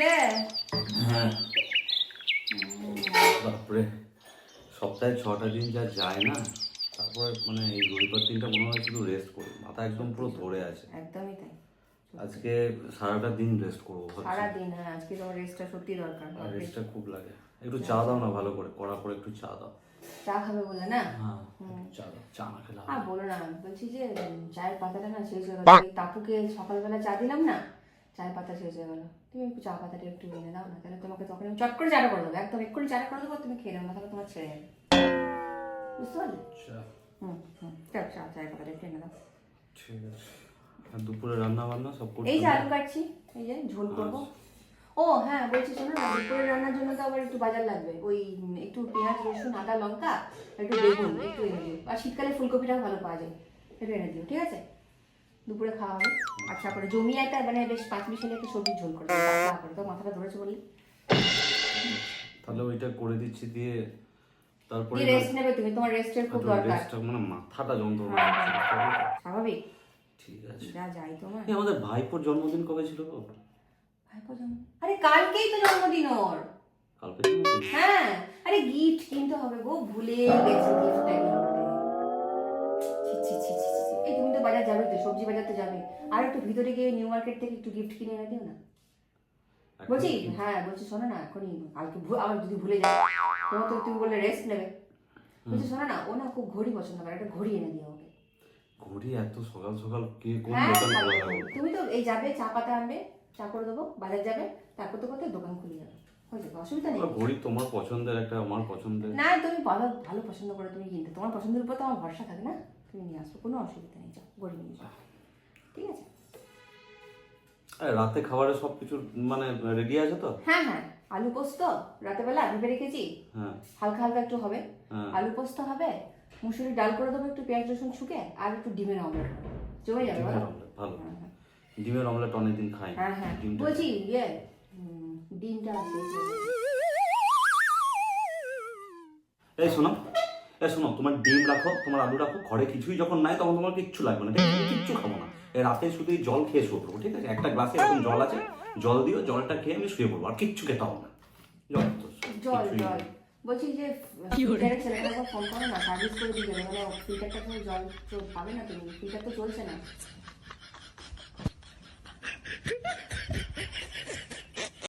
উঠলে হ্যাঁ। বাপরে সপ্তাহে ছটা দিন যা যায় না তারপরে মানে এই রবিবার দিনটা মনে হয় শুধু রেস্ট করি মাথা একদম পুরো ধরে আছে। একদমই তাই। আজকে সারাটা দিন রেস্ট করব সারাদিন হ্যাঁ আজকে তোমার রেস্টটা সত্যি দরকার আর রেস্টটা খুব লাগে। একটু চা দাও না ভালো করে কড়া করে একটু চা দাও। চা খাবে বলে না? হ্যাঁ চা দাও চা না খেলে আর বলো না বলছি যে চায়ের পাতাটা না শেষ হয়ে গেল তাপুকে সকালবেলা চা দিলাম না? চায়ের পাতা শেষ হয়ে গেল। তুমি একটু চা পাতাটা একটু এনে দাও না তাহলে তোমাকে তখন আমি চট করে চাটা করে দেবো। একদম এক্ষুনি চাটা করে দেবো তুমি খেয়ে নেব না, তাহলে তোমার ছেড়ে যাবে। বুঝতে পারলে? হুম হুম। চল চা চায়ের পাতাটা একটু এনে দাও। ঠিক আছে। আর দুপুরে রান্না বান্না সব করতে এই যে আলু কাটছি এই যে ঝোল করব। ও হ্যাঁ বলছি শোনো না দুপুরে রান্নার জন্য তো আবার একটু বাজার লাগবে। ওই একটু পেঁয়াজ রসুন আদা লঙ্কা একটু বেগুন একটু এনে দিও। আর শীতকালে ফুলকপিটাও ভালো পাওয়া যায়। একটু এনে দিও ঠিক আছে? দুপুরে খাওয়া হবে। আচ্ছা করে জমিয়ে একটা মানে বেশ পাঁচ মিশালি একটা সবজি ঝোল করে দিও, পাতলা করে তো মাথাটা ধরেছে বললি। তাহলে ওইটা করে দিচ্ছি দিয়ে তারপরে রেস্ট নেবে তুমি তোমার রেস্টের খুব দরকার। রেস্টটা মানে মাথাটা যন্ত্রণা হ্যাঁ, করছে, স্বাভাবিক। ঠিক আছে। যা যাই তোমার। আমাদের ভাইপোর জন্মদিন কবে ছিল গো? ভাইপো জন্ম আরে কালকেই তো জন্মদিন ওর। কালকে? হ্যাঁ আরে গিফট কিনতে হবে গো ভুলে গেছি গিফটটা বাজার যাবে তো সবজি বাজার তো যাবে। আর একটু ভিতরে গিয়ে নিউ মার্কেট থেকে একটু গিফট কিনে এনে দিও না। বলছি হ্যাঁ বলছি শোনো না এখনই কালকে আবার যদি ভুলে যাও তোমার তো তুমি বললে রেস্ট নেবে। বলছি শোনো না ও না খুব ঘড়ি পছন্দ করে একটা ঘড়ি এনে দিও ওকে। ঘড়ি এত সকাল সকাল কে কোন হ্যাঁ দোকান। তুমি তো এই যাবে চা পাতা আনবে চা করে দেবো বাজার যাবে তারপর তো কোথায় দোকান খুলে যাবে। অসুবিধা নেই। ঘড়ি তোমার পছন্দের একটা আমার পছন্দের। না তুমি ভালো ভালো পছন্দ করে তুমি কিনতে। তোমার পছন্দের উপর তো আমার ভরসা থাকে না। তুমি নিয়ে আসব কোনো অসুবিধা নেই যাও গড়ি নিয়ে যাও ঠিক আছে রাতে খাবারের সব কিছু মানে রেডি আছে তো হ্যাঁ হ্যাঁ আলু পোস্ত রাতেবেলা ভেবে রেখেছি। হ্যাঁ। হালকা হালকা একটু হবে। হ্যাঁ। আলু পোস্ত হবে মুসুরি ডাল করে দেবো একটু পেঁয়াজ রসুন ছুকে আর একটু ডিমের অমলেট জমে যাবে বলো? ভালো। হ্যাঁ, হ্যাঁ। ডিমের অমলেট অনেকদিন খাই। হ্যাঁ হ্যাঁ। বলছি ইয়ে ডিমটা গেছে। এই শোনো শোনো তোমার ডিম রাখো তোমার আলু রাখো ঘরে কিছুই যখন নাই তখন তোমার কিচ্ছু লাগবে না ঠিক আছে? কিচ্ছু খাব না। এই রাতে শুধু জল খেয়ে শুয়ে পড়ব ঠিক আছে? একটা গ্লাসে এরকম জল আছে জল দিও জলটা খেয়ে আমি শুয়ে পড়ব আর কিচ্ছু খেতে হবে না। জল তো জল জল। বলছি যে ছেলেটাকে ফোন করো না সার্ভিস করে দিয়ে মানে ফিল্টারটা জল পাবে না তুমি ফিল্টার তো চলছে না।